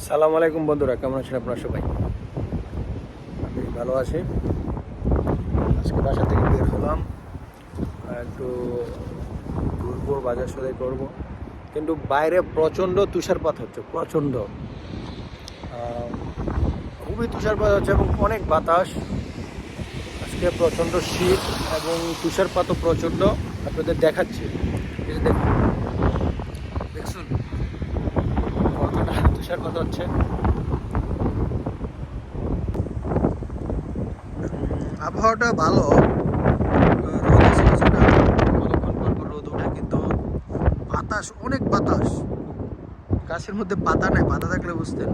সালাম আলাইকুম বন্ধুরা, কেমন আছেন আপনারা সবাই? আমি ভালো আছি। আজকে বাসা থেকে বের হলাম। একটু ঘুরবো, বাজার সদাই করব। কিন্তু বাইরে প্রচণ্ড তুষারপাত হচ্ছে, প্রচণ্ড। খুবই তুষারপাত হচ্ছে এবং অনেক বাতাস। আজকে প্রচণ্ড শীত এবং তুষারপাতও প্রচণ্ড। আপনাদের দেখাচ্ছি। দেখুন। কতটা কথা হচ্ছে। আবহাওয়াটা ভালো। রোদ এসে কিছুটা কতক্ষণ পর রোদ ওঠে, কিন্তু বাতাস, অনেক বাতাস। গাছের মধ্যে পাতা নেই, পাতা থাকলে বুঝতেন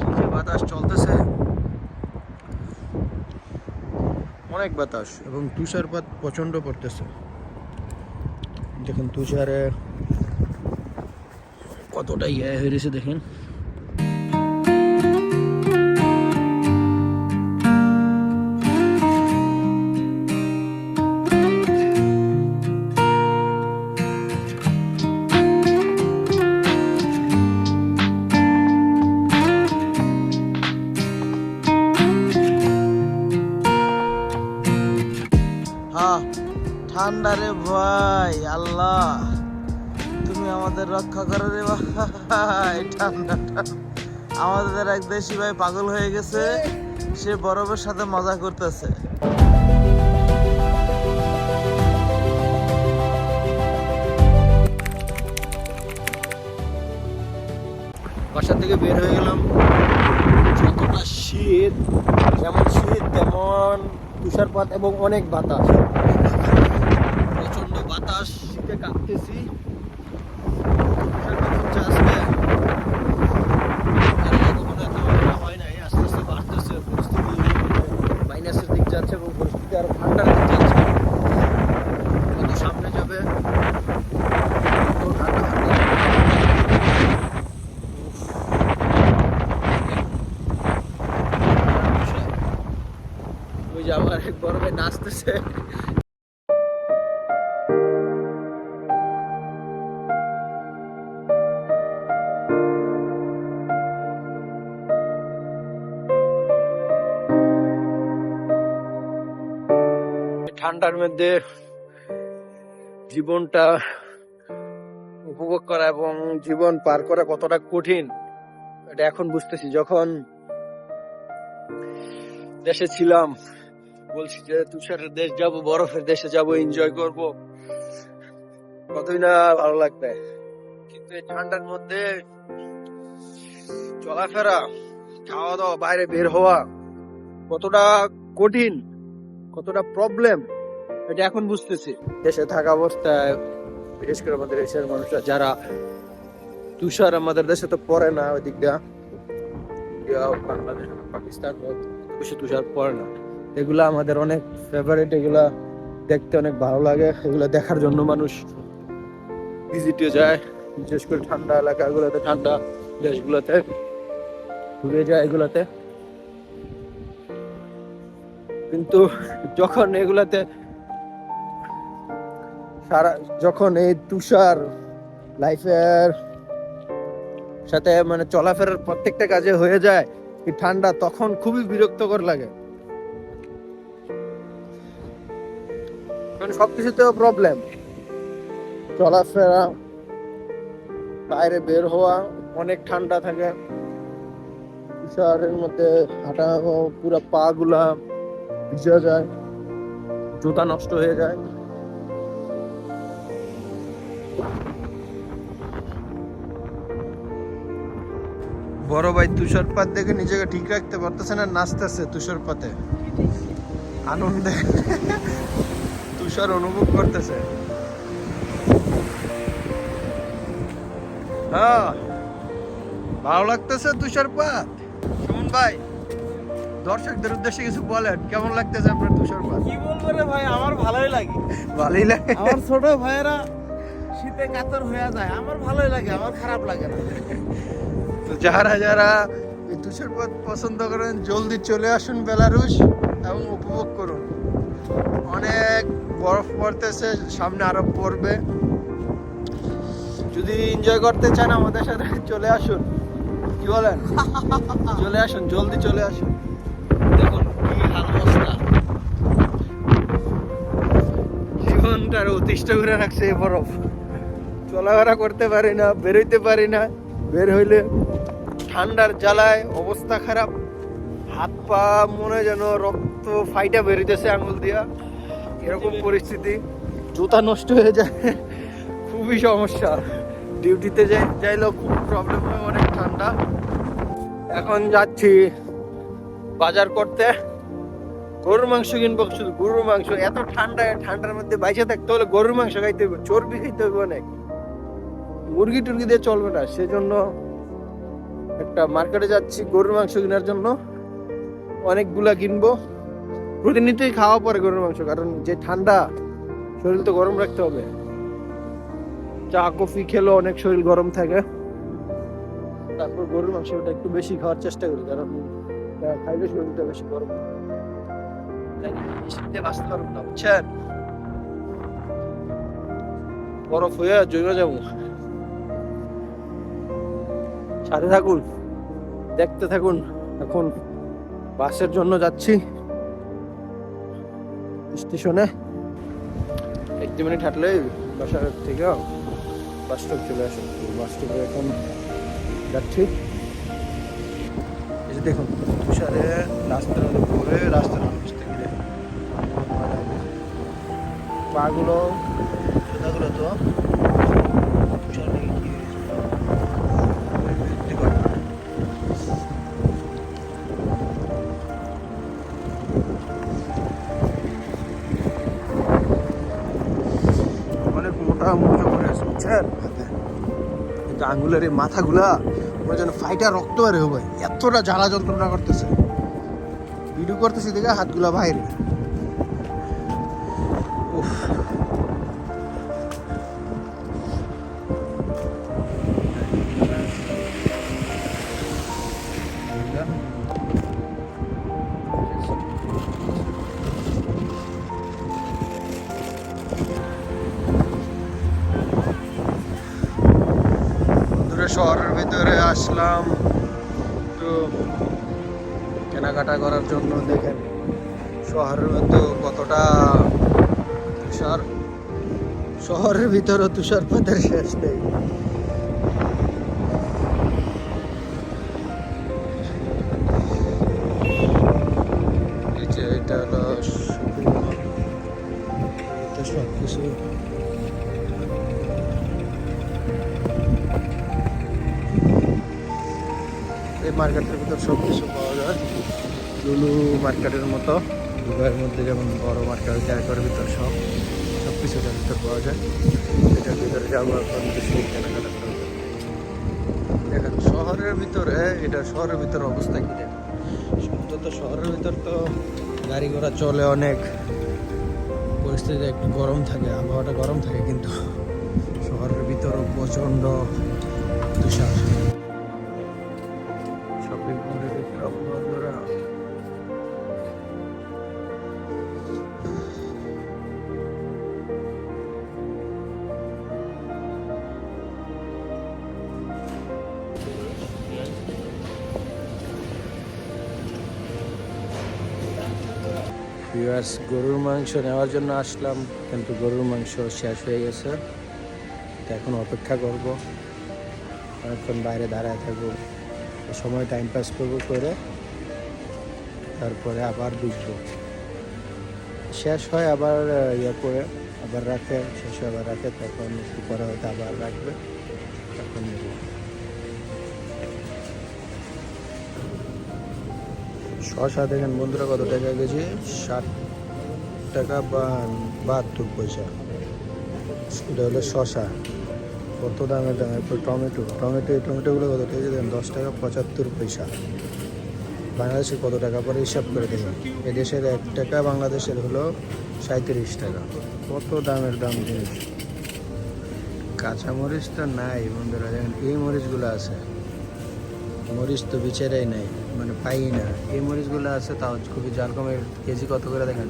কি যে বাতাস চলতেছে। অনেক বাতাস এবং তুষারপাত প্রচণ্ড পড়তেছে। দেখুন, তুষারে কতটা ইয়ে হয়ে রয়েছে, দেখেন। ঠান্ডা রে ভাই, আল্লাহ। তুমি আমাদের রক্ষা করো রে ভাই, ঠান্ডা আমাদের এক দেশি ভাই পাগল হয়ে গেছে, সে বরফের সাথে মজা করতেছে। বাসা থেকে বের হয়ে গেলাম। যতটা শীত, যেমন শীত, তেমন তুষারপাত এবং অনেক বাতাস। ঠান্ডার মধ্যে জীবনটা উপভোগ করা এবং জীবন পার করা কতটা কঠিন, এটা এখন বুঝতেছি। যখন দেশে ছিলাম, বলছি যে তুষারের দেশ যাব, বরফের দেশে যাব এনজয় করব। কতই না ভালো লাগবে। কিন্তু এই ঠান্ডার মধ্যে চলাফেরা খাওয়া দাওয়া বাইরে বের হওয়া কতটা কঠিন কতটা প্রবলেম এটা এখন বুঝতেছি। দেশে থাকা অবস্থায় বিশেষ করে আমাদের এশিয়ার মানুষরা যারা তুষার আমাদের দেশে তো পড়ে না ওই ইন্ডিয়া হোক, বাংলাদেশ পাকিস্তান বেশি তুষার পড়ে না। এগুলা আমাদের অনেক ফেভারিট এগুলা দেখতে অনেক ভালো লাগে এগুলা দেখার জন্য মানুষ ভিজিটে যায় বিশেষ করে ঠান্ডা এলাকাগুলোতে ঠান্ডা দেশগুলোতে ঘুরে যায় এগুলাতে। কিন্তু যখন এগুলাতে সারা, যখন এই তুষার লাইফের সাথে মানে চলাফেরার প্রত্যেকটা কাজে হয়ে যায় ঠান্ডা তখন খুবই বিরক্তকর লাগে। কারণ সবকিছুতেও প্রবলেম চলাফেরা, বাইরে বের হওয়া, অনেক ঠান্ডা থাকে। তুষারের মধ্যে হাঁটা, পুরো পা গুলা ভিজে যায়, জুতা নষ্ট হয়ে যায়। বড় ভাই, তুষারপাত দেখে নিজেকে ঠিক রাখতে পারতেছে না, নাচতেছে তুষারপাতে। আনন্দে তুষার অনুভব করতেছে। হ্যাঁ ভালো লাগতেছে তুষারপাত। সুমন ভাই দর্শকদের উদ্দেশ্যে কিছু বলেন কেমন লাগতেছে আপনার তুষারপাত কি বলব রে ভাই আমার ভালোই লাগে। ভালোই লাগে? আমার ছোট ভাইয়েরা শীতে কাতর হয়ে যায় আমার ভালোই লাগে আমার খারাপ লাগে না। তো যারা যারা এই তুষারপাত পছন্দ করেন জলদি চলে আসুন বেলারুশ এবং উপভোগ করুন। অনেক বরফ পড়তেছে সামনে আরও পড়বে। যদি এনজয় করতে চান আমাদের সাথে চলে আসুন। কি বলেন? চলে আসুন জলদি চলে আসুন। জীবনটার অতিষ্ঠ করে রাখছে এই বরফ। চলাফেরা করতে পারি না, বেরোইতে পারি না। বের হইলে ঠান্ডার জ্বালায় অবস্থা খারাপ। হাত পা মনে যেন রক্ত ফাইটা বেরোতেছে আঙুল দিয়া। এরকম পরিস্থিতি। জুতা নষ্ট হয়ে যায়। খুবই সমস্যা। ডিউটিতে যাই, যাইলেও খুব প্রবলেম হয়, অনেক ঠান্ডা। এখন যাচ্ছি বাজার করতে। গরুর মাংস কিনবো, শুধু গরুর মাংস। এত ঠান্ডা, ঠান্ডার মধ্যে বাইসে থাকতে হলে গরুর মাংস খাইতে হবে চর্বি খাইতে হবে অনেক। মুরগি টুরগি দিয়ে চলবে না, সেজন্য একটা মার্কেটে যাচ্ছি গরুর মাংস কেনার জন্য। অনেকগুলা কিনবো। প্রতিনিয়তই খাওয়া পরে গরুর মাংস, কারণ যে ঠান্ডা, শরীর তো গরম রাখতে হবে। চা, কফি খেলেও অনেক শরীর গরম থাকে। তারপর গরুর মাংসটা একটু বেশি খাওয়ার চেষ্টা করি, কারণ খাইলে শরীরটা বেশি গরম বরফ হয়ে জমে যাব থাকুন দেখতে থাকুন এখন বাসের জন্য যাচ্ছি স্টেশনে এক দু মিনিট হাঁটলে বাসার থেকে বাস স্টপ চলে আসে বাস স্টপে এখন যাচ্ছি এই যে দেখুন, তুষারে রাস্তার পড়ে রাস্তার পাগুলো। জুতাগুলো তো। অনেক মোটা মোটা করে আছে বুঝছেন? কিন্তু আঙ্গুলের এই মাথাগুলা মনে যেন ফাইটা রক্ত বের হবে। এতটা জ্বালা যন্ত্রণা করতেছে। ভিডিও করতেছি দেখে হাতগুলা বাইরে উফ। শহরের ভিতরে আসলাম একটু কেনাকাটা করার জন্য দেখেন শহরের মধ্যে কতটা তুষার শহরের ভিতরে তুষারপাতের শেষ নেই। এটা হলো এই মার্কেটের ভিতর সব কিছু পাওয়া যায়। লুলু মার্কেটের মতো। দুবাইয়ের মধ্যে যেমন বড় মার্কেট জায়গার ভিতর সব সব কিছু এটার ভিতর পাওয়া যায়। এটার ভিতরে যাব এখন বেশি দেখেন, শহরের ভিতরে, এটা শহরের ভিতরে অবস্থা কি দেখেন? তো শহরের ভিতর তো গাড়ি ঘোড়া চলে অনেক। পরিস্থিতি একটু গরম থাকে, আবহাওয়াটা গরম থাকে, কিন্তু শহরের ভিতরও প্রচণ্ড তুষার। শপিং মলে দেখলাম ভিউয়ার্স গরুর মাংস নেওয়ার জন্য আসলাম, কিন্তু গরুর মাংস শেষ হয়ে গেছে। এখন অপেক্ষা করব। অনেকক্ষণ বাইরে দাঁড়ায় থাকব। সময় টাইম পাস করব করে, তারপরে আবার ঢুকবো শেষ হয় আবার ইয়ে করে, আবার রাখে, শেষ হয় আবার রাখে তখন একটু পরে হয়তো আবার রাখবে। শশা দেখেন বন্ধুরা কত টাকা কেজি? ষাট টাকা বা বাহাত্তর পয়সা। এটা হলো শশা। কত দাম এরপর টমেটো। টমেটো, এই টমেটোগুলো কত টাকা দেখেন? দশ টাকা পঁচাত্তর পয়সা। বাংলাদেশে কত টাকা পরে হিসাব করে দেখুন। এদেশের এক টাকা, বাংলাদেশের হলো সাঁত্রিশ টাকা। কত দামের দাম জিনিস কাঁচা মরিচ তো নাই বন্ধুরা। দেখেন, এই মরিচগুলো আছে। মরিচ তো বিচারাই নাই। মানে পাই না। এই মরিচগুলো আছে তাও খুবই জাল কেজি কত করে দেখেন?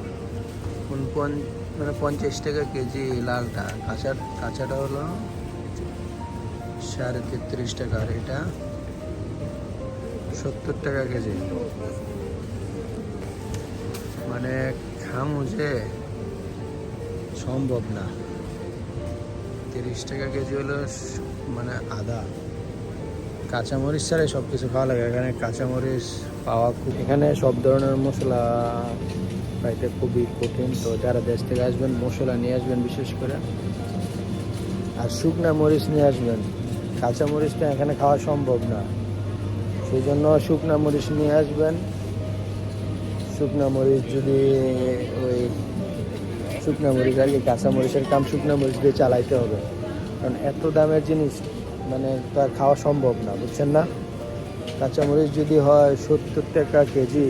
কোন পন মানে পঞ্চাশ টাকা কেজি লালটা। কাঁচা, কাঁচাটা হলো সাড়ে তেত্রিশ টাকা আর এটা সত্তর টাকা কেজি। মানে খামু যে সম্ভব না। তিরিশ টাকা কেজি হলো মানে আদা। কাঁচামরিচ ছাড়াই সব কিছু খাওয়া লাগে। এখানে কাঁচামরিচ পাওয়া খুব এখানে সব ধরনের মশলা পাইতে খুবই কঠিন। তো যারা দেশ থেকে আসবেন, মশলা নিয়ে আসবেন বিশেষ করে। আর শুকনা মরিচ নিয়ে আসবেন। কাঁচা মরিচটা এখানে খাওয়া সম্ভব না। সেই জন্য শুকনা মরিচ নিয়ে আসবেন। শুকনা মরিচ যদি ওই শুকনা মরিচ আর কি কাঁচা মরিচের কাম শুকনা মরিচ দিয়ে চালাইতে হবে। কারণ এত দামের জিনিস মানে তো আর খাওয়া সম্ভব না, বুঝছেন না? কাঁচা মরিচ যদি হয় সত্তর টাকা কেজি।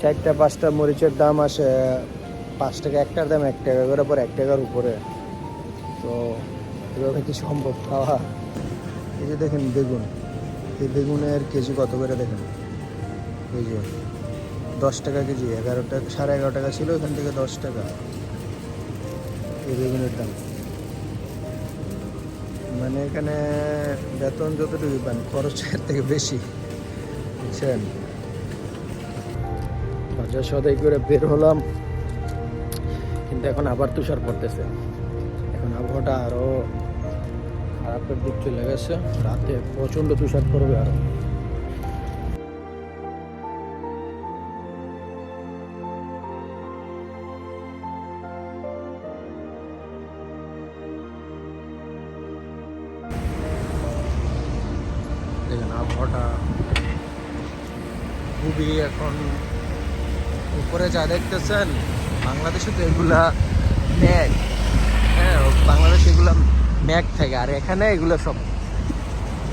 চারটা, পাঁচটা মরিচের দাম আসে পাঁচ টাকা, একটার দাম এক টাকা করে পর এক টাকার উপরে। তো এভাবে কি সম্ভব খাওয়া? এই যে দেখেন বেগুন। এই বেগুনের কেজি কত করে দেখেন? এই যে দশ টাকা কেজি এগারো টাকা সাড়ে এগারো টাকা ছিল, এখান থেকে দশ টাকা। এই বেগুনের দাম। মানে এখানে বেতন যতটুকু পান খরচের থেকে বেশি, বুঝছেন? বাজার সদাই করে বের হলাম, কিন্তু এখন আবার তুষার পড়তেছে। এখন আবহাওয়াটা আরও খারাপের দিক চলে গেছে, রাতে প্রচণ্ড তুষার পড়বে আরও। উপরে যা দেখতেছেন, বাংলাদেশে তো এগুলা ম্যাগ। হ্যাঁ বাংলাদেশে এগুলা ম্যাগ থাকে। আর এখানে এগুলো সব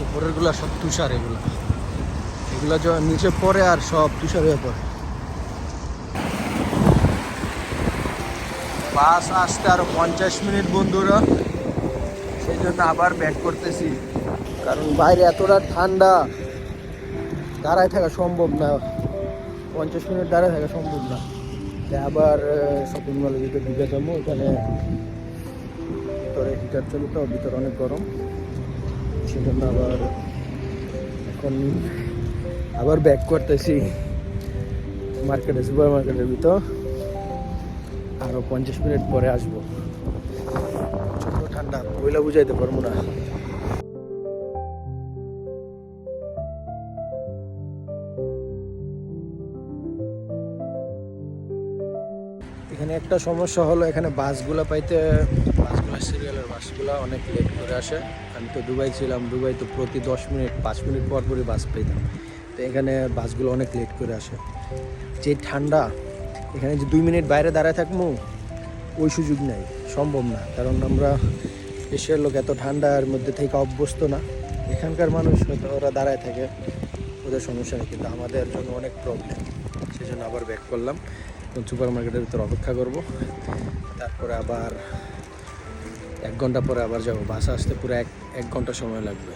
উপরেরগুলা সব তুষার এগুলা। এগুলো নিচে পড়ে আর সব তুষার হয়ে পড়ে। বাস আসতে আরও পঞ্চাশ মিনিট বন্ধুরা। সেই জন্য আবার ব্যাক করতেছি। কারণ বাইরে এতটা ঠান্ডা, দাঁড়ায় থাকা সম্ভব না। পঞ্চাশ মিনিট দাঁড়ায় থাকা সম্ভব না তাই আবার শপিং মলে যেতে ঢুকে যাব, ওখানে ভিতরে হিটার চলে তো ভিতরে অনেক গরম। সেজন্য আবার এখন আবার ব্যাক করতেছি মার্কেটে সুপার মার্কেটের ভিতর। আরও পঞ্চাশ মিনিট পরে আসব। ঠান্ডা বইলা বুঝাইতে পারব না। এখানে একটা সমস্যা হলো, এখানে বাসগুলো পাইতে বাসগুলো, সিরিয়ালের বাসগুলো অনেক লেট করে আসে। আমি তো দুবাই ছিলাম, দুবাই তো প্রতি দশ মিনিট, পাঁচ মিনিট পর পরই বাস পেতাম তো এখানে বাসগুলো অনেক লেট করে আসে। যে ঠান্ডা, এখানে যে দুই মিনিট বাইরে দাঁড়ায় থাকব ওই সুযোগ নেই, সম্ভব না। কারণ আমরা এশিয়ার লোক এত ঠান্ডার মধ্যে থেকে অভ্যস্ত না। এখানকার মানুষ হয়তো ওরা দাঁড়ায় থাকে, ওদের সমস্যা নেই, কিন্তু আমাদের জন্য অনেক প্রবলেম সেই জন্য আবার ব্যাক করলাম। সুপার মার্কেটের ভিতরে অপেক্ষা করব। তারপরে আবার এক ঘণ্টা পরে আবার যাব। বাসা আসতে পুরো এক এক ঘণ্টা সময় লাগবে।